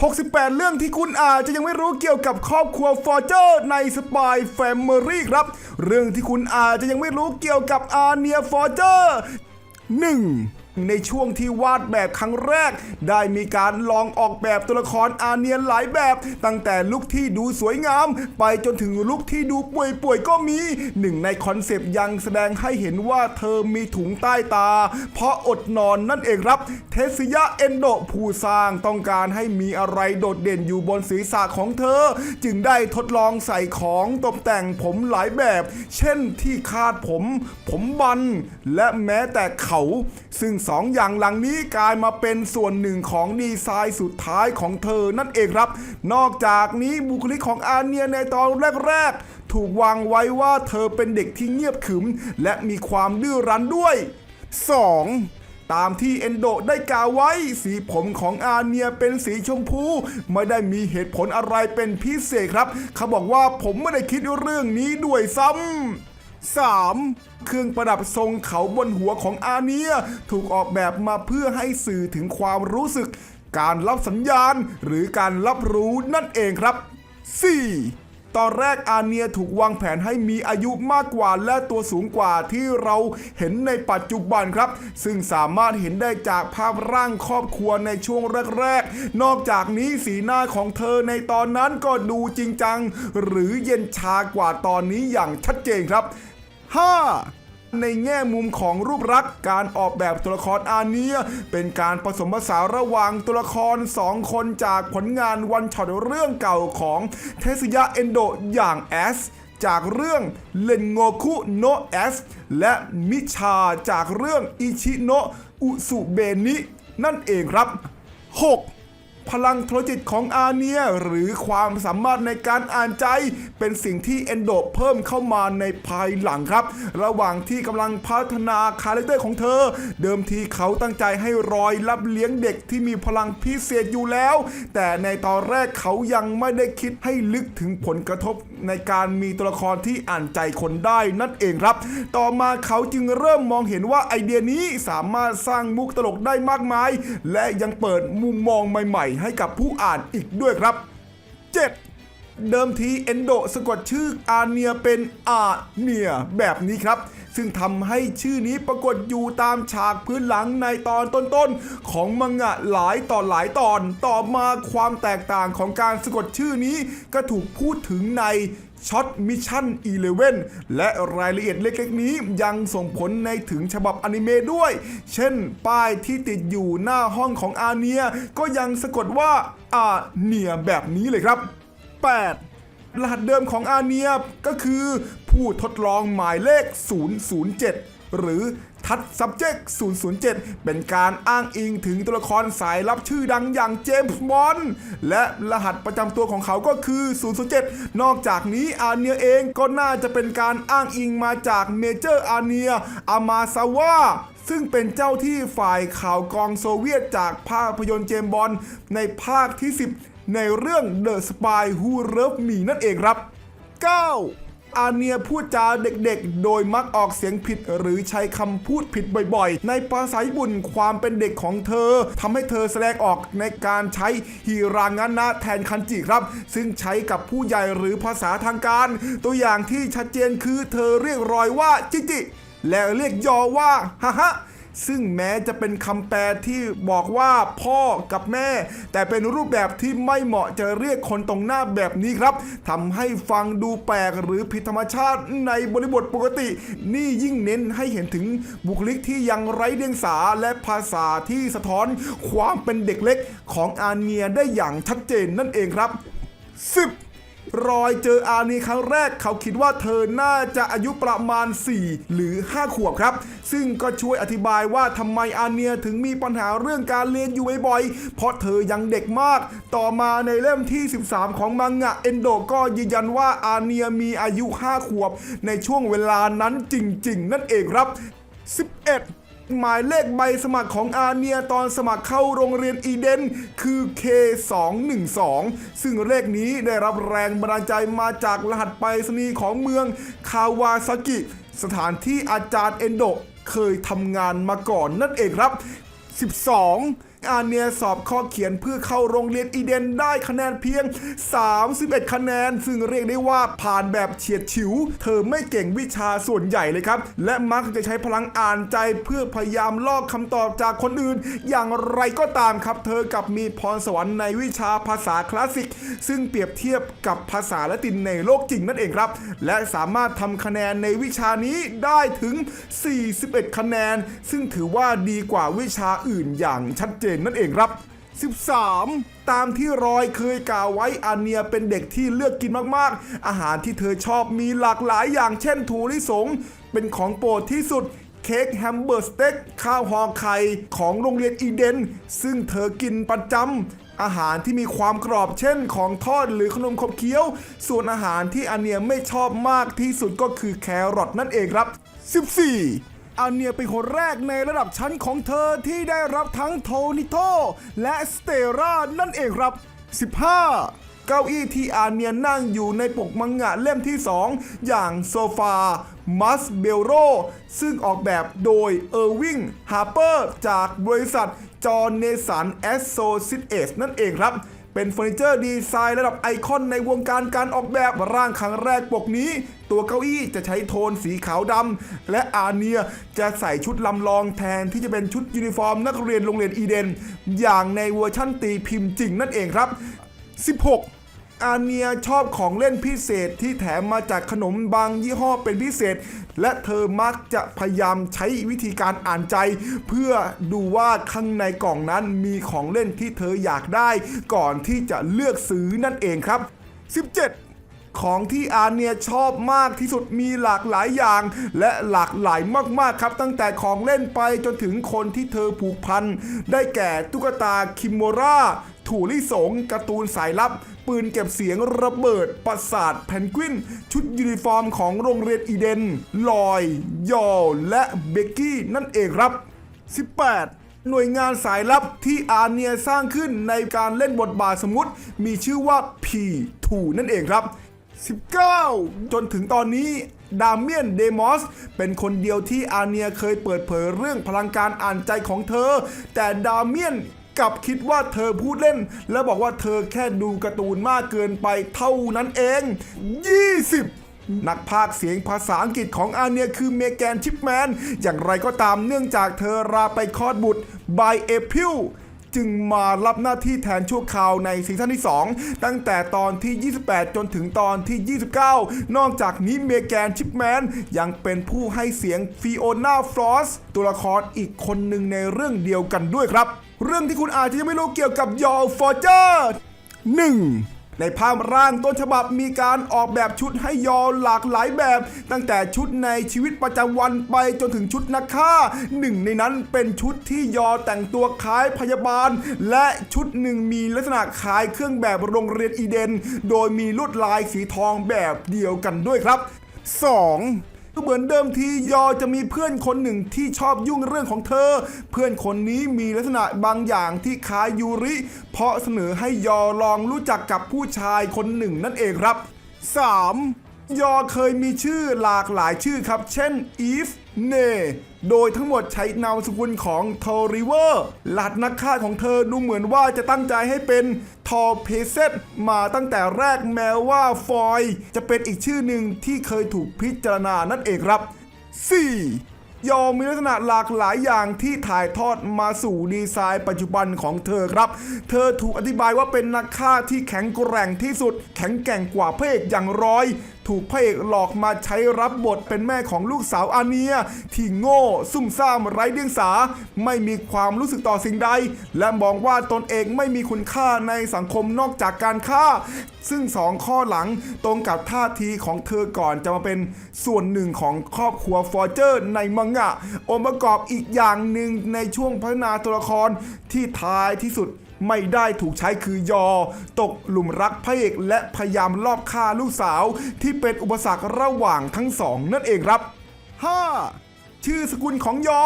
68 เรื่องที่คุณอาจจะยังไม่รู้เกี่ยวกับครอบครัวฟอร์เจอร์ในสปายแฟมิลี่ครับ เรื่องที่คุณอาจจะยังไม่รู้เกี่ยวกับอาเนียฟอร์เจอร์ 1. ในช่วงที่วาดแบบครั้งแรก ได้มีการลองออกแบบตัวละครอาเนียนหลายแบบ ตั้งแต่ลุคที่ดูสวยงาม ไปจนถึงลุคที่ดูป่วยๆก็มีหนึ่งในคอนเซปต์ยังแสดงให้เห็นว่าเธอมีถุงใต้ตา เพราะอดนอนนั่นเองครับ เทสยะเอนโดผู้สร้างต้องการให้มีอะไรโดดเด่นอยู่บนศีรษะของเธอ จึงได้ทดลองใส่ของตกแต่งผมหลายแบบ เช่นที่คาดผม ผมบัน และแม้แต่เขา ซึ่งสองอย่างหลังนี้กลายมาเป็นส่วนหนึ่งของดีไซน์สุดท้ายของเธอนั่นเองครับ นอกจากนี้บุคลิกของอาเนียในตอนแรกๆ ถูกวางไว้ว่าเธอเป็นเด็กที่เงียบขรึม และมีความดื้อรั้นด้วย 2. ตามที่เอนโดได้กล่าวไว้ สีผมของอาเนียเป็นสีชมพู ไม่ได้มีเหตุผลอะไรเป็นพิเศษครับ เขาบอกว่าผมไม่ได้คิดเรื่องนี้ด้วยซ้ำ 3. เครื่องประดับทรงเขาบนหัวของอาเนีย ถูกออกแบบมาเพื่อให้สื่อถึงความรู้สึก การรับสัญญาณหรือการรับรู้นั่นเองครับ 4. ตอนแรกอาเนียถูกวางแผนให้มีอายุมากกว่าและตัวสูงกว่าที่เราเห็นในปัจจุบันครับ ซึ่งสามารถเห็นได้จากภาพร่างครอบครัวในช่วงแรกๆ นอกจากนี้สีหน้าของเธอในตอนนั้นก็ดูจริงจัง หรือเย็นชากว่าตอนนี้อย่างชัดเจนครับ 5. ในแง่มุมของรูปลักษณ์การออกแบบตัวละครอาเนีย เป็นการผสมผสานระหว่างตัวละครสองคนจากผลงานวันช็อตเรื่องเก่าของเทสยะเอนโดอย่างแอสจากเรื่องเลนโงคุโนแอสและมิชาจากเรื่องอิชิโนอุสุเบนินั่นเองครับ 6. พลังโทรจิตของอาเนียหรือความสามารถในการอ่านใจ เป็นสิ่งที่เอนโดเพิ่มเข้ามาในภายหลังครับ ระหว่างที่กำลังพัฒนาคาแรคเตอร์ของเธอ เดิมทีเขาตั้งใจให้รอยรับเลี้ยงเด็กที่มีพลังพิเศษอยู่แล้ว แต่ในตอนแรกเขายังไม่ได้คิดให้ลึกถึงผลกระทบในการมีตัวละครที่อ่านใจคนได้นั่นเองครับ ต่อมาเขาจึงเริ่มมองเห็นว่าไอเดียนี้สามารถสร้างมุกตลกได้มากมาย และยังเปิดมุมมองใหม่ๆให้กับผู้อ่านอีกด้วยครับ 7. เดิมทีเอนโดสะกดชื่ออาเนียเป็นอาเนียแบบนี้ครับ ซึ่งทำให้ชื่อนี้ปรากฏอยู่ตามฉากพื้นหลังในตอนต้นๆ ของมังงะหลายต่อหลายตอน ต่อมาความแตกต่างของการสะกดชื่อนี้ก็ถูกพูดถึงใน ช็อตมิชชั่น11และรายละเอียดเล็กๆนี้ยังส่งผลในถึงฉบับอนิเมะด้วย เช่น ป้ายที่ติดอยู่หน้าห้องของอาเนีย ก็ยังสะกดว่าอาเนียแบบนี้เลยครับ 8 รหัสเดิมของอาเนียก็คือผู้ทดลองหมายเลข 007 หรือทัด subject 007 เป็นการอ้างอิงถึงตัวละครสายลับชื่อดังอย่างเจมส์บอนด์และรหัสประจำตัวของเขาก็คือ 007 นอกจากนี้อาเนียเองก็น่าจะเป็นการอ้างอิงมาจากเมเจอร์อาเนียอามาซาวะซึ่งเป็นเจ้าที่ฝ่ายข่าวกองโซเวียตจากภาพยนตร์เจมส์บอนในภาคที่ 10 ในเรื่อง The Spy Who Loved Me นั่นเองครับ 9. อาเนียพูดจาเด็กๆ โดยมักออกเสียงผิดหรือใช้คำพูดผิดบ่อยๆ ในภาษาญี่ปุ่นความเป็นเด็กของเธอทำให้เธอแสดงออกในการใช้ฮิรางานะแทนคันจิครับ ซึ่งใช้กับผู้ใหญ่หรือภาษาทางการ ตัวอย่างที่ชัดเจนคือเธอเรียกรอยว่าจิจิและเรียกยอว่าฮะฮะ ซึ่งแม้จะเป็นคำแปลที่บอกว่าพ่อกับแม่ แต่เป็นรูปแบบที่ไม่เหมาะจะเรียกคนตรงหน้าแบบนี้ครับทำให้ฟังดูแปลกหรือผิดธรรมชาติในบริบทปกติ นี่ยิ่งเน้นให้เห็นถึงบุคลิกที่ยังไร้เดียงสาและภาษาที่สะท้อนความเป็นเด็กเล็กของอาเนียได้อย่างชัดเจนนั่นเองครับ 10 รอยเจออานีครั้งแรกเขาคิดว่าเธอน่าจะอายุประมาณ 4 หรือ 5 ขวบครับ ซึ่งก็ช่วยอธิบายว่าทำไมอาเนียถึงมีปัญหาเรื่องการเรียนอยู่บ่อยๆ เพราะเธอยังเด็กมาก ต่อมาในเล่มที่ 13 ของมังงะเอนโดก็ยืนยันว่าอาเนียมีอายุ 5 ขวบ ในช่วงเวลานั้นจริง ๆ นั่นเองครับ 11 หมายเลขใบสมัครของอาเนียตอนสมัครเข้าโรงเรียนอีเดนคือ K212 ซึ่งเลขนี้ได้รับแรงบันดาลใจมาจากรหัสไปรษณีย์ของเมืองคาวาซากิ สถานที่อาจารย์เอนโดเคยทำงานมาก่อนนั่นเองครับ 12 อาเนียสอบข้อเขียนเพื่อเข้าโรงเรียนอีเดนได้คะแนนเพียง 31 คะแนน ซึ่งเรียกได้ว่าผ่านแบบเฉียดฉิว เธอไม่เก่งวิชาส่วนใหญ่เลยครับ และมักจะใช้พลังอ่านใจเพื่อพยายามลอกคำตอบจากคนอื่น อย่างไรก็ตามครับ เธอกับมีพรสวรรค์ในวิชาภาษาคลาสสิก ซึ่งเปรียบเทียบกับภาษาละตินในโลกจริงนั่นเองครับ และสามารถทำคะแนนในวิชานี้ได้ถึง 41 คะแนน ซึ่งถือว่าดีกว่าวิชาอื่นอย่างชัดเจนนั่นเองครับ 13 ตามที่รอยเคยกล่าวไว้อาเนียเป็นเด็กที่เลือกกินมากๆ อาหารที่เธอชอบมีหลากหลายอย่างเช่นถั่วลิสง เป็นของโปรดที่สุดเค้กแฮมเบอร์สเต็กข้าวห่อไข่ของโรงเรียนอีเดน ซึ่งเธอกินประจำอาหารที่มีความกรอบเช่นของทอดหรือขนมขบเคี้ยว ส่วนอาหารที่อาเนียไม่ชอบมากที่สุดก็คือแครอทนั่นเองครับ 14 อาเนียเป็นคนแรกในระดับชั้นของเธอที่ได้รับทั้งโทนิโตและสเตรานั่นเองครับ 15 เก้าอี้ที่อาเนียนั่งอยู่ในปกมังงะเล่มที่ 2 อย่างโซฟามัสเบลโรซึ่งออกแบบโดยเออร์วิงฮาร์เปอร์จากบริษัทจอห์นเนสันแอสโซซิเอสนั่นเองครับเป็นเฟอร์นิเจอร์ดีไซน์ระดับไอคอนในวงการการออกแบบร่างครั้งแรกปกนี้ ตัวเก้าอี้จะใช้โทนสีขาวดำ และอาเนียจะใส่ชุดลำลองแทนที่จะเป็นชุดยูนิฟอร์ม นักเรียนโรงเรียนอีเดน อย่างในเวอร์ชั่นตีพิมพ์จริงนั่นเองครับ 16อาเนียชอบของเล่นพิเศษที่แถมมาจากขนมบางยี่ห้อเป็นพิเศษ และเธอมักจะพยายามใช้วิธีการอ่านใจ เพื่อดูว่าข้างในกล่องนั้นมีของเล่นที่เธออยากได้ ก่อนที่จะเลือกซื้อนั่นเองครับ 17 ของที่อาเนียชอบมากที่สุดมีหลากหลายอย่าง และหลากหลายมากๆครับ ตั้งแต่ของเล่นไปจนถึงคนที่เธอผูกพัน ได้แก่ตุ๊กตาคิมโมราถูลิสงการ์ตูนสายลับ ปืนเก็บเสียงระเบิดปราสาทแพนกวิน ชุดยูนิฟอร์มของโรงเรียนอีเดน ลอย ยอและเบกกี้นั่นเองครับ 18หน่วยงานสายลับที่อาเนียสร้างขึ้นในการเล่นบทบาทสมมติ มีชื่อว่า P2 นั่นเองครับ 19 จนถึงตอนนี้ดาเมียนเดมอสเป็นคนเดียวที่อาเนียเคยเปิดเผยเรื่องพลังการอ่านใจของเธอ แต่ดาเมียนกลับคิดว่าเธอพูดเล่น และบอกว่าเธอแค่ดูการ์ตูนมากเกินไปเท่านั้นเอง 20นักพากย์เสียงภาษาอังกฤษของอาเนียคือเมแกนชิปแมน อย่างไรก็ตามเนื่องจากเธอราไปคลอดบุตร by April จึงมารับหน้าที่แทนชั่วคราวในซีซั่นที่ 2 ตั้งแต่ตอนที่ 28 จนถึงตอนที่ 29 นอกจากนี้เมแกนชิปแมนยังเป็นผู้ให้เสียงฟิโอนาฟลอสตัวละครอีกคนหนึ่งในเรื่องเดียวกันด้วยครับ เรื่องที่คุณอาจจะยังไม่รู้เกี่ยวกับยอลฟอร์เจอร์ 1. ในภาพร่างต้นฉบับมีการออกแบบชุดให้ยอหลากหลายแบบ ตั้งแต่ชุดในชีวิตประจำวันไปจนถึงชุดนักฆ่าหนึ่งในนั้นเป็นชุดที่ยอแต่งตัวคล้ายพยาบาล และชุดหนึ่งมีลักษณะคล้ายเครื่องแบบโรงเรียนอีเดน โดยมีลวดลายสีทองแบบเดียวกันด้วยครับ 2. เหมือนเดิมทียอจะมีเพื่อนคนหนึ่งที่ชอบยุ่งเรื่องของเธอ เพื่อนคนนี้มีลักษณะบางอย่างที่คล้ายยูริ เพราะเสนอให้ยอลองรู้จักกับผู้ชายคนหนึ่งนั่นเองครับ 3. ยอเคยมีชื่อหลากหลายชื่อครับ เช่นอีฟเน โดยทั้งหมดใช้นามสกุลของทอริเวอร์หลัดนักฆ่าของเธอดูเหมือนว่าจะตั้งใจให้เป็นทอเพเซตมาตั้งแต่แรกแม้ว่าฟอยจะเป็นอีกชื่อหนึ่งที่เคยถูกพิจารณานั่นเองครับ 4. ยอมมีลักษณะหลากหลายอย่างที่ถ่ายทอดมาสู่ดีไซน์ปัจจุบันของเธอครับ เธอถูกอธิบายว่าเป็นนักฆ่าที่แข็งแกร่งที่สุด แข็งแกร่งกว่าเอกอย่างร้อย ถูกพระเอกหลอกมาใช้รับบทเป็นแม่ของลูกสาวอาเนีย ที่โง่ซุ่มซ่ามไร้เดียงสา ไม่มีความรู้สึกต่อสิ่งใด และมองว่าตนเองไม่มีคุณค่าในสังคมนอกจากการฆ่า ซึ่งสองข้อหลังตรงกับท่าทีของเธอก่อนจะมาเป็นส่วนหนึ่งของครอบครัวฟอร์เจอร์ในมังงะองค์ประกอบอีกอย่างหนึ่งในช่วงพัฒนาตัวละครที่ท้ายที่สุด ไม่ได้ถูกใช้คือยอ ตกหลุมรักพระเอกและพยายามลอบฆ่าลูกสาว ที่เป็นอุปสรรคระหว่างทั้งสองนั่นเองครับ 5. ชื่อสกุลของยอ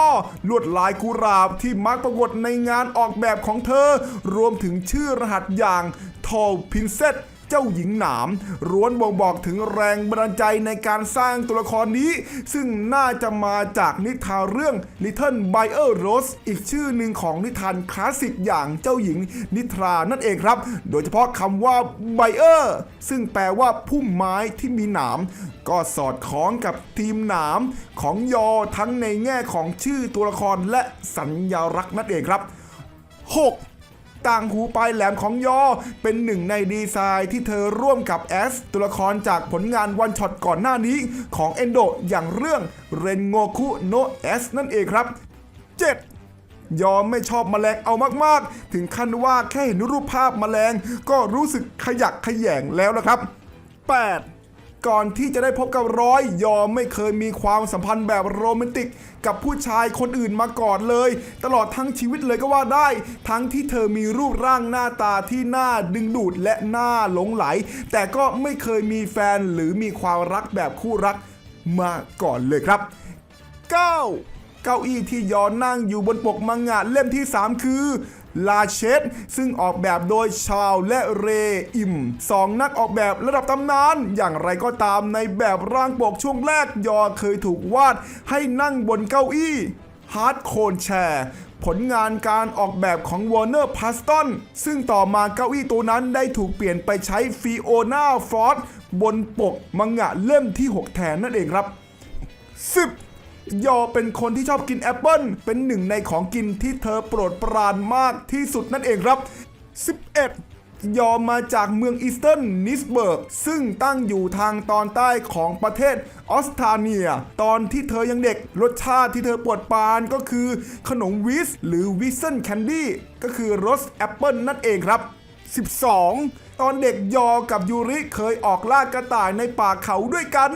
ลวดลายกุหลาบที่มักปรากฏในงานออกแบบของเธอ รวมถึงชื่อรหัสอย่างทอลพินเซต เจ้าหญิงหนามร้วนบ่งบอกถึงแรงบันดาลใจในการสร้างตัวละครนี้ ซึ่งน่าจะมาจากนิทานเรื่อง Little Buyer Rose อีกชื่อหนึ่งของนิทานคลาสสิกอย่างเจ้าหญิงนิทรานั่นเองครับ โดยเฉพาะคำว่า Buyer ซึ่งแปลว่าพุ่มไม้ที่มีหนาม ก็สอดคล้องกับทีมหนามของยอทั้งในแง่ของชื่อตัวละครและสัญลักษณ์นั่นเองครับ 6. ต่างหูปลายแหลมของยอ เป็นหนึ่งในดีไซน์ที่เธอร่วมกับแอสตัวละครจากผลงานวันช็อตก่อนหน้านี้ของเอนโดอย่างเรื่องเรนโงคุโนเอสนั่นเองครับ 7. ยอมไม่ชอบแมลงเอามากๆ ถึงขั้นว่าแค่เห็นรูปภาพแมลงก็รู้สึกขยักขยงแล้วนะครับ 8. ก่อนที่จะได้พบกับร้อย ยอมไม่เคยมีความสัมพันธ์แบบโรแมนติก กับผู้ชายคนอื่นมาก่อนเลย ตลอดทั้งชีวิตเลยก็ว่าได้ ทั้งที่เธอมีรูปร่างหน้าตาที่น่าดึงดูดและน่าหลงไหล แต่ก็ไม่เคยมีแฟนหรือมีความรักแบบคู่รักมาก่อนเลยครับ 9. เก้าอี้ที่ยอนนั่งอยู่บนปกมังงะเล่มที่ 3 คือ ลาเชตซึ่งออกแบบโดยชาวและเรอิมสองนักออกแบบระดับตำนาน อย่างไรก็ตามในแบบร่างปกช่วงแรกยอเคยถูกวาดให้นั่งบนเก้าอี้ฮาร์ดโคนแชร์ผลงานการออกแบบของ Warner p a s t o n ซึ่งต่อมาเก้าอี้ตัวนั้นได้ถูกเปลี่ยนไปใช้ฟิโอนาฟอร์ดบนปกมังงะเล่มที่ 6 แทนนั่นเองครับ 10. ยอเป็นคนที่ชอบกินแอปเปิลเป็นหนึ่งในของกินที่เธอโปรดปรานมากที่สุดนั่นเองครับ 11. ยอมาจากเมืองอีสเทิร์นนิสเบิร์ก ซึ่งตั้งอยู่ทางตอนใต้ของประเทศออสตาเนีย ตอนที่เธอยังเด็ก รสชาติที่เธอโปรดปรานก็คือขนมวิสหรือวิสเซนแคนดี้ก็คือรสแอปเปิลนั่นเองครับ 12. ตอนเด็กยอกับยูริเคยออกล่ากระต่ายในป่าเขาด้วยกัน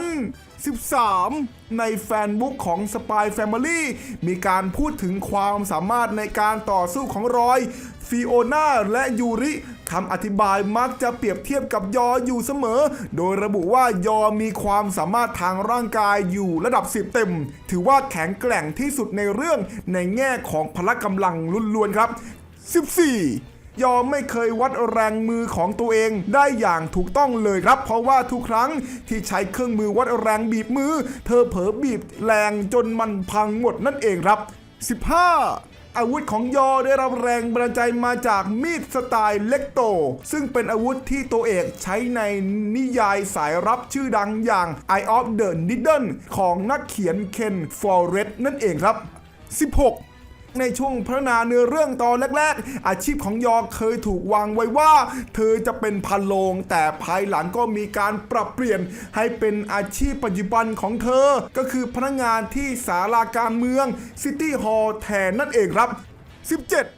13. ในแฟนบุ๊กของ Spy Family มีการพูดถึงความสามารถในการต่อสู้ของรอยฟิโอนาและยูริคำอธิบายมักจะเปรียบเทียบกับยออยู่เสมอ โดยระบุว่ายอมีความสามารถทางร่างกายอยู่ระดับ10เต็ม ถือว่าแข็งแกร่งที่สุดในเรื่องในแง่ของพละกำลังล้วนๆครับ 14 ยอมไม่เคยวัดแรงมือของตัวเองได้อย่างถูกต้องเลยครับ เพราะว่าทุกครั้งที่ใช้เครื่องมือวัดแรงบีบมือ เธอเผลอบีบแรงจนมันพังหมดนั่นเองครับ 15อาวุธของยอได้รับแรงบันดาลใจมาจากมีดสไตล์เล็กโต ซึ่งเป็นอาวุธที่ตัวเอกใช้ในนิยายสายรับชื่อดังอย่าง Eye of the Needle ของนักเขียนเคนฟอร์เรสนั่นเองครับ 16 ในช่วงพระนาเนื้อเรื่องตอนแรก ๆ อาชีพของยอเคยถูกวางไว้ว่า เธอจะเป็นพันโลง แต่ภายหลังก็มีการปรับเปลี่ยนให้เป็นอาชีพปัจจุบันของเธอ ก็คือพนักงานที่ศาลาการเมืองซิตี้ฮอลล์แทนนั่นเองครับ 17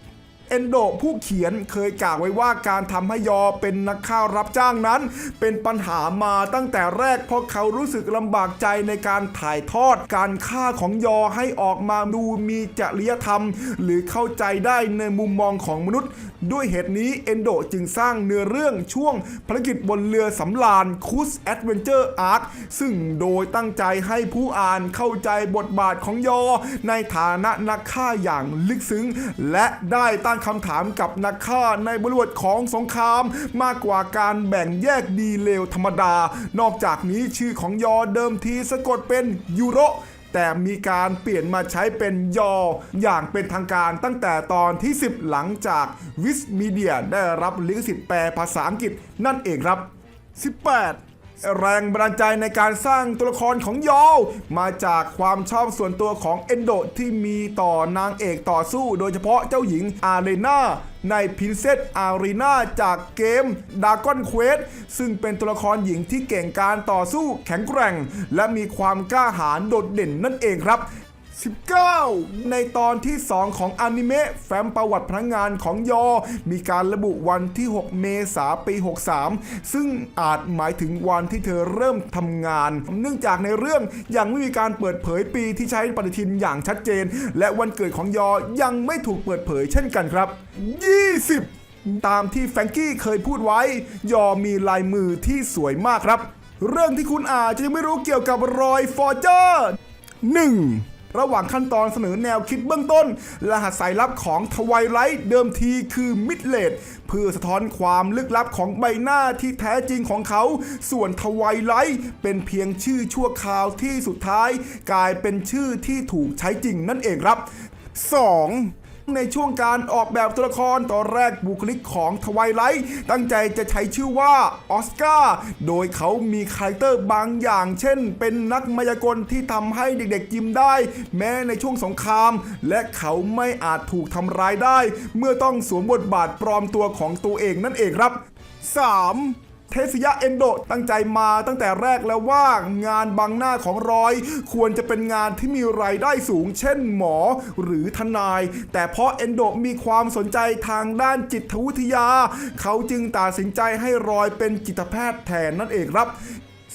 เอนโดผู้เขียนเคยกล่าวไว้ว่าการทำให้ยอเป็นนักฆ่าวรับจ้างนั้น เป็นปัญหามาตั้งแต่แรกเพราะเขารู้สึกลำบากใจในการถ่ายทอดการฆ่าของยอให้ออกมาดูมีจริยธรรม หรือเข้าใจได้ในมุมมองของมนุษย์ ด้วยเหตุนี้เอนโดจึงสร้างเนื้อเรื่องช่วงภารกิจบนเรือสำราญคูสแอดเวนเจอร์อาร์คซึ่งโดยตั้งใจให้ผู้อ่านเข้าใจบทบาทของยอ ในฐานะนักฆ่าอย่างลึกซึ้ง และได้ตั้งคำถามกับนักฆ่าในบริบทของสงคราม มากกว่าการแบ่งแยกดีเลวธรรมดา นอกจากนี้ชื่อของยอเดิมทีสะกดเป็นยูโรแต่มีการเปลี่ยนมาใช้เป็นยอ อย่างเป็นทางการตั้งแต่ตอนที่ 10 หลังจากวิสมีเดียได้รับลิขสิทธิ์แปลภาษาอังกฤษนั่นเองครับ 18 แรงบันดาลใจในการสร้างตัวละครของยอมาจากความชอบส่วนตัวของเอนโดที่มีต่อนางเอกต่อสู้โดยเฉพาะเจ้าหญิงอารีนาในพินเซตอารีนาจากเกมดากอนเควสซึ่งเป็นตัวละครหญิงที่เก่งการต่อสู้แข็งแกร่ง และมีความกล้าหาญโดดเด่นนั่นเองครับ 19 ในตอนที่ 2 ของอนิเมะแฟ้มประวัติพนักงานของยอ มีการระบุวันที่ 6 เมษาปี 63 ซึ่งอาจหมายถึงวันที่เธอเริ่มทำงาน เนื่องจากในเรื่องยังไม่มีการเปิดเผยปีที่ใช้ปฏิทินอย่างชัดเจน และวันเกิดของยอยังไม่ถูกเปิดเผยเช่นกันครับ 20 ตามที่แฟงกี้เคยพูดไว้ ยอมีลายมือที่สวยมากครับ เรื่องที่คุณอาจจะยังไม่รู้เกี่ยวกับรอยฟอร์เจอร์ 1. ระหว่างขั้นตอนเสนอแนวคิดเบื้องต้น รหัสสายลับของทวายไลท์เดิมทีคือมิดเลดเพื่อสะท้อนความลึกลับของใบหน้าที่แท้จริงของเขา ส่วนทวายไลท์เป็นเพียงชื่อชั่วคราวที่สุดท้าย กลายเป็นชื่อที่ถูกใช้จริงนั่นเองครับ 2. ในช่วงการออกแบบตัวละครตอนแรกบุคลิกของทวายไลท์ตั้งใจจะใช้ชื่อว่าออสการ์โดยเขามีคาแรคเตอร์บางอย่าง เช่น เป็นนักมายากลที่ทำให้เด็กๆยิ้มได้ แม้ในช่วงสงคราม และเขาไม่อาจถูกทำร้ายได้ เมื่อต้องสวมบทบาทปลอมตัวของตัวเองนั่นเองครับ 3. เทสยะเอนโดตั้งใจมาตั้งแต่แรกแล้วว่างานบังหน้าของรอย ควรจะเป็นงานที่มีรายได้สูง เช่นหมอหรือทนาย แต่เพราะเอนโดมีความสนใจทางด้านจิตวิทยา เขาจึงตัดสินใจให้รอยเป็นจิตแพทย์แทนนั่นเองครับ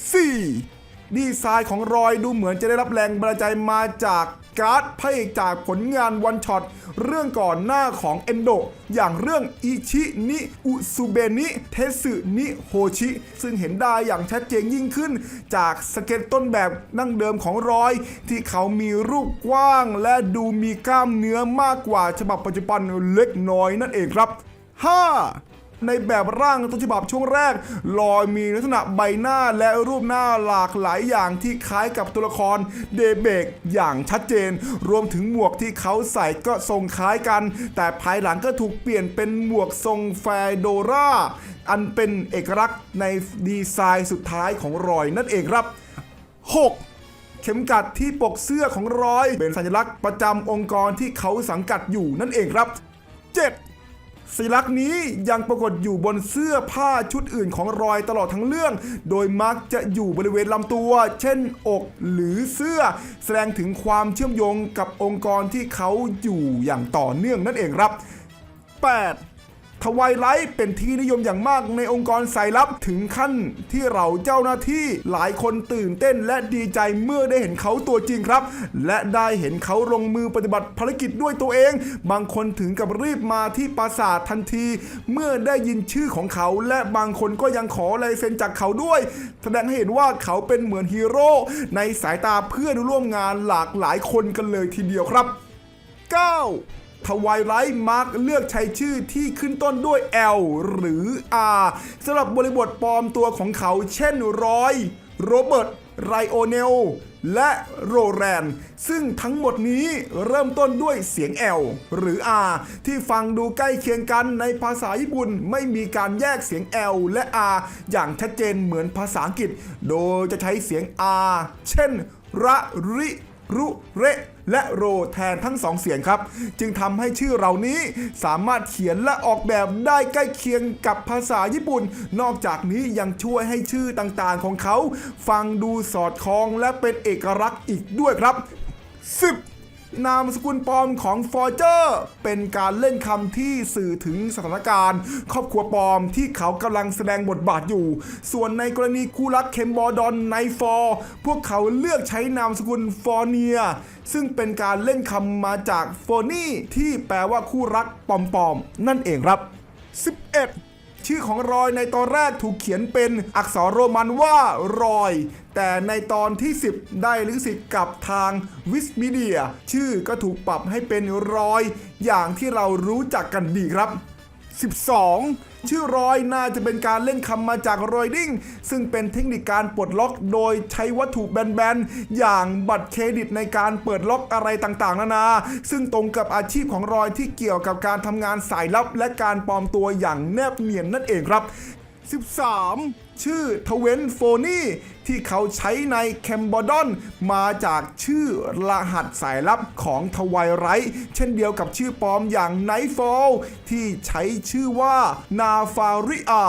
4. ดีไซน์ของรอยดูเหมือนจะได้รับแรงบันดาลใจมาจาก การ์ดพระเอกจากผลงานวันช็อตเรื่องก่อนหน้าของเอนโด อย่างเรื่องอิชินิอุซุเบนิเทสึนิโฮชิ ซึ่งเห็นได้อย่างชัดเจนยิ่งขึ้น จากสเก็ตต้นแบบนั่งเดิมของรอย ที่เขามีรูปกว้างและดูมีกล้ามเนื้อมากกว่าฉบับปัจจุบันเล็กน้อยนั่นเองครับ 5. ในแบบร่างต้นฉบับช่วงแรก ลอยมีลักษณะใบหน้าและรูปหน้าหลากหลายอย่างที่คล้ายกับตัวละครเดเบกอย่างชัดเจน รวมถึงหมวกที่เขาใส่ก็ทรงคล้ายกัน แต่ภายหลังก็ถูกเปลี่ยนเป็นหมวกทรงแฟโดราอันเป็นเอกลักษณ์ในดีไซน์สุดท้ายของรอยนั่นเองครับ 6. เข็มกัดที่ปกเสื้อของรอย เป็นสัญลักษณ์ประจำองค์กรที่เขาสังกัดอยู่นั่นเองครับ 7. สัญลักษณ์นี้ยังปรากฏอยู่บนเสื้อผ้าชุดอื่นของรอยตลอดทั้งเรื่อง โดยมักจะอยู่บริเวณลำตัว เช่นอกหรือเสื้อ แสดงถึงความเชื่อมโยงกับองค์กรที่เขาอยู่อย่างต่อเนื่องนั่นเองครับ 8. ทวายไลท์เป็นที่นิยมอย่างมากในองค์กรสายลับถึงขั้นที่เราเจ้าหน้าที่หลายคนตื่นเต้นและดีใจเมื่อได้เห็นเขาตัวจริงครับ และได้เห็นเขาลงมือปฏิบัติภารกิจด้วยตัวเอง บางคนถึงกับรีบมาที่ปราสาททันที เมื่อได้ยินชื่อของเขา และบางคนก็ยังขอลายเซ็นจากเขาด้วย แสดงให้เห็นว่าเขาเป็นเหมือนฮีโร่ในสายตาเพื่อนร่วมงานหลากหลายคนกันเลยทีเดียวครับ 9. ทวายไลท์มาร์กเลือกใช้ชื่อที่ขึ้นต้นด้วย L หรือ R สำหรับบริบทปลอมตัวของเขา เช่นรอย โรเบิร์ต ไรโอเนล และโรแรน ซึ่งทั้งหมดนี้เริ่มต้นด้วยเสียง L หรือ R ที่ฟังดูใกล้เคียงกันในภาษาญี่ปุ่น ไม่มีการแยกเสียง L และ R อย่างชัดเจนเหมือนภาษาอังกฤษ โดยจะใช้เสียง R เช่นระริ รุเระและโรแทนทั้งสองเสียงครับ จึงทำให้ชื่อเหล่านี้สามารถเขียนและออกแบบได้ใกล้เคียงกับภาษาญี่ปุ่น นอกจากนี้ยังช่วยให้ชื่อต่างๆของเขา ฟังดูสอดคล้องและเป็นเอกลักษณ์อีกด้วยครับ 10. นามสกุลปลอมของฟอร์เจอร์เป็นการเล่นคำที่สื่อถึงสถานการณ์ ครอบครัวปลอมที่เขากำลังแสดงบทบาทอยู่ ส่วนในกรณีคู่รักเคมบอดอนในฟอร์พวกเขาเลือกใช้นามสกุลฟอร์เนีย ซึ่งเป็นการเล่นคำมาจากโฟนี่ที่แปลว่าคู่รักปลอมๆนั่นเองครับ 11 ชื่อของรอยในตอนแรกถูกเขียนเป็นอักษรโรมันว่ารอย แต่ในตอนที่ 10 ได้ลิขสิทธิ์กับทางวิสมีเดีย ชื่อก็ถูกปรับให้เป็นรอย อย่างที่เรารู้จักกันดีครับ 12 ชื่อรอยน่าจะเป็นการเล่นคำมาจากรอยดิ้ง ซึ่งเป็นเทคนิคการปลดล็อกโดยใช้วัตถุแบนๆ อย่างบัตรเครดิตในการเปิดล็อกอะไรต่างๆ นานา ซึ่งตรงกับอาชีพของรอยที่เกี่ยวกับการทำงานสายลับ และการปลอมตัวอย่างแนบเนียนนั่นเองครับ 13ชื่อทเวนโฟนี่ที่เขาใช้ในแคมบอดอนมาจากชื่อรหัสสายลับของทวายไรท์เช่นเดียวกับชื่อปลอมอย่างไนฟอลที่ใช้ชื่อว่านาฟาริอา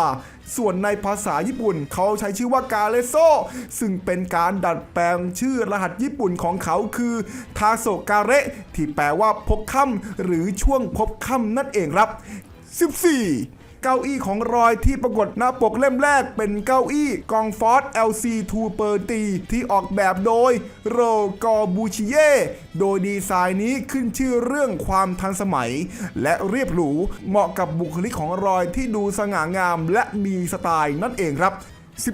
ส่วนในภาษาญี่ปุ่นเขาใช้ชื่อว่ากาเลโซซึ่งเป็นการดัดแปลงชื่อรหัสญี่ปุ่นของเขาคือทาโซกาเระที่แปลว่าพบค่ำหรือช่วงพบค่ำนั่นเองครับ 14 เก้าอี้ของรอยที่ปรากฏหน้าปกเล่มแรกเป็นเก้าอี้กองฟอร์ด LC2 เปอร์ตีที่ออกแบบโดยโรกอบูชิเย่โดยดีไซน์นี้ขึ้นชื่อเรื่องความทันสมัย และเรียบหรูเหมาะกับบุคลิกของรอยที่ดูสง่างามและมีสไตล์นั่นเองครับ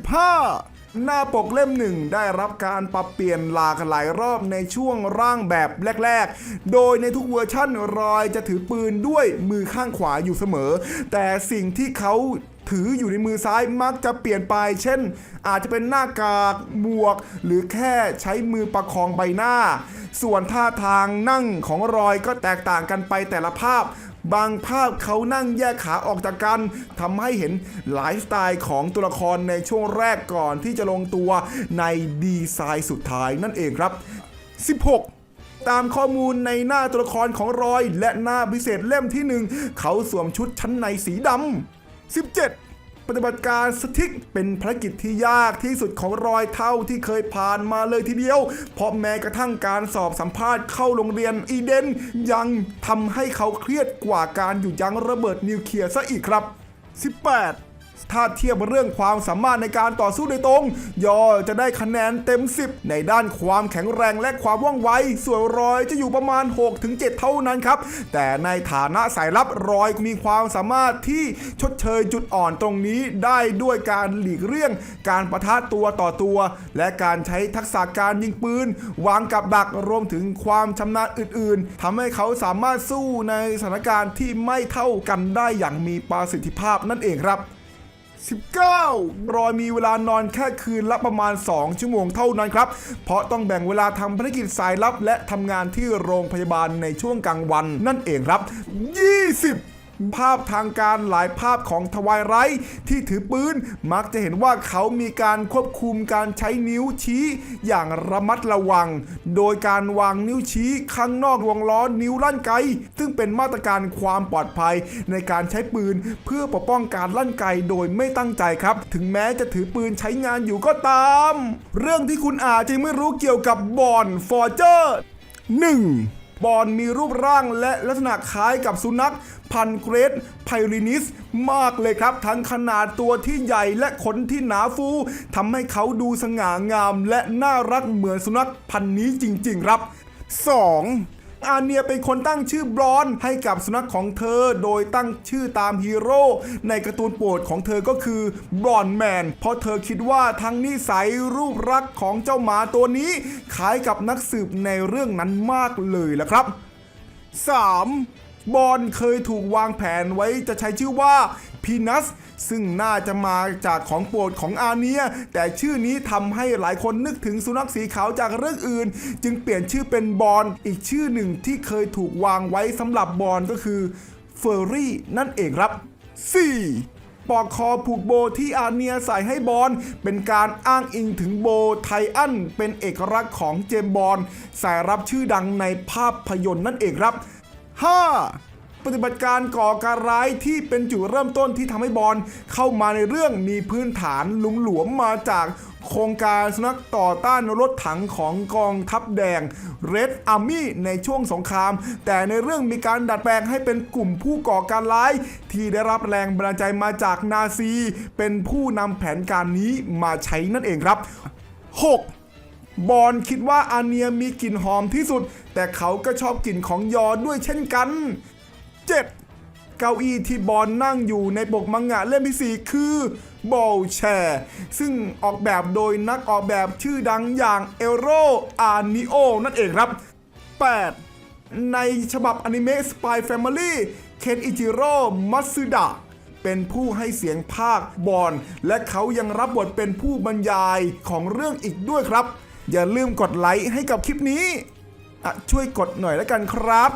15 หน้าปกเล่มหนึ่งได้รับการปรับเปลี่ยนหลากหลายรอบในช่วงร่างแบบแรก ๆ โดยในทุกเวอร์ชั่นรอยจะถือปืนด้วยมือข้างขวาอยู่เสมอ แต่สิ่งที่เขาถืออยู่ในมือซ้ายมักจะเปลี่ยนไป เช่น อาจจะเป็นหน้ากากหมวก หรือแค่ใช้มือประคองใบหน้า ส่วนท่าทางนั่งของรอยก็แตกต่างกันไปแต่ละภาพ บางภาพเขานั่งแยกขาออกจากกันทำให้เห็นไลฟ์สไตล์ของตัวละครในช่วงแรกก่อนที่จะลงตัวในดีไซน์สุดท้ายนั่นเองครับ 16ตามข้อมูลในหน้าตัวละครของรอย และหน้าพิเศษเล่มที่หนึ่งเขาสวมชุดชั้นในสีดำ 17 ปฏิบัติการสติกเป็นภารกิจที่ยากที่สุดของรอยเท่าที่เคยผ่านมาเลยทีเดียว เพราะแม้กระทั่งการสอบสัมภาษณ์เข้าโรงเรียนอีเดน ยังทำให้เขาเครียดกว่าการอยู่ยั้งระเบิดนิวเคลียร์ซะอีกครับ 18 ถ้าเทียบเรื่องความสามารถในการต่อสู้โดยตรง ยอจะได้คะแนนเต็ม 10 ในด้านความแข็งแรงและความว่องไว ส่วนรอยจะอยู่ประมาณ 6-7 เท่านั้นครับ แต่ในฐานะสายลับรอยมีความสามารถที่ชดเชยจุดอ่อนตรงนี้ได้ด้วยการหลีกเลี่ยง การประทะตัวต่อตัว และการใช้ทักษะการยิงปืน วางกับดักรวมถึงความชำนาญอื่น ๆทำให้เขาสามารถสู้ในสถานการณ์ที่ไม่เท่ากันได้อย่างมีประสิทธิภาพนั่นเองครับ 19 รอยมีเวลานอนแค่คืนละประมาณ 2 ชั่วโมงเท่านั้นครับ เพราะต้องแบ่งเวลาทำภารกิจสายลับ และทำงานที่โรงพยาบาลในช่วงกลางวันนั่นเองครับ 20 ภาพทางการหลายภาพของทวายไรที่ถือปืนมักจะเห็นว่าเขามีการควบคุมการใช้นิ้วชี้อย่างระมัดระวัง โดยการวางนิ้วชี้ข้างนอกวงล้อนิ้วลั่นไก ซึ่งเป็นมาตรการความปลอดภัยในการใช้ปืนเพื่อปกป้องการลั่นไกโดยไม่ตั้งใจครับ ถึงแม้จะถือปืนใช้งานอยู่ก็ตาม เรื่องที่คุณอาจจะไม่รู้เกี่ยวกับบอนฟอร์เจอร์ 1. บอนมีรูปร่างและลักษณะคล้ายกับสุนัขพันเกรดไพรินิสมากเลยครับ ทั้งขนาดตัวที่ใหญ่และขนที่หนาฟูทำให้เขาดูสง่างามและน่ารักเหมือนสุนัขพันนี้จริง ๆ ครับ 2. อาเนียเป็นคนตั้งชื่อบรอนให้กับสุนัขของเธอ โดยตั้งชื่อตามฮีโร่ในการ์ตูนโปรดของเธอก็คือบรอนแมน เพราะเธอคิดว่าทั้งนิสัยรูปรักษ์ของเจ้าหมาตัวนี้คล้ายกับนักสืบในเรื่องนั้นมากเลยละครับ 3. บอลเคยถูกวางแผนไว้จะใช้ชื่อว่าพีนัส ซึ่งน่าจะมาจากของโปรดของอาเนีย แต่ชื่อนี้ทำให้หลายคนนึกถึงสุนัขสีขาวจากเรื่องอื่น จึงเปลี่ยนชื่อเป็นบอลอีกชื่อหนึ่งที่เคยถูกวางไว้สำหรับบอลก็คือเฟอร์รี่นั่นเองครับ 4. ปอกคอผูกโบที่อาเนียใส่ให้บอลเป็นการอ้างอิงถึงโบไทอันเป็นเอกลักษณ์ของเจมบอลสายรับชื่อดังในภาพยนตร์นั่นเองครับ 5. ปฏิบัติการก่อการร้ายที่เป็นจุดเริ่มต้นที่ทำให้บอลเข้ามาในเรื่องมีพื้นฐานหลุมหลวมมาจากโครงการสุนัขต่อต้านรถถังของกองทัพแดง Red Army ในช่วงสงคราม แต่ในเรื่องมีการดัดแปลงให้เป็นกลุ่มผู้ก่อการร้าย ที่ได้รับแรงบันดาลใจมาจากนาซี เป็นผู้นำแผนการนี้มาใช้นั่นเองครับ 6. บอลคิดว่าอาเนียมีกลิ่นหอมที่สุด แต่เขาก็ชอบกลิ่นของยอด้วยเช่นกัน 7. เก้าอี้ที่บอลนั่งอยู่ในปกมังงะเล่มที่ 4 คือบอลแชร์ซึ่งออกแบบโดยนักออกแบบชื่อดังอย่างเอโรอานิโอนั่นเองครับ 8. ในฉบับอนิเมะ Spy Family เคนอิจิโร่มัตสึดะเป็นผู้ให้เสียงภาคบอลและเขายังรับบทเป็นผู้บรรยายของเรื่องอีกด้วยครับ อย่าลืมกดไลค์ให้กับคลิปนี้ ช่วยกดหน่อยแล้วกันครับ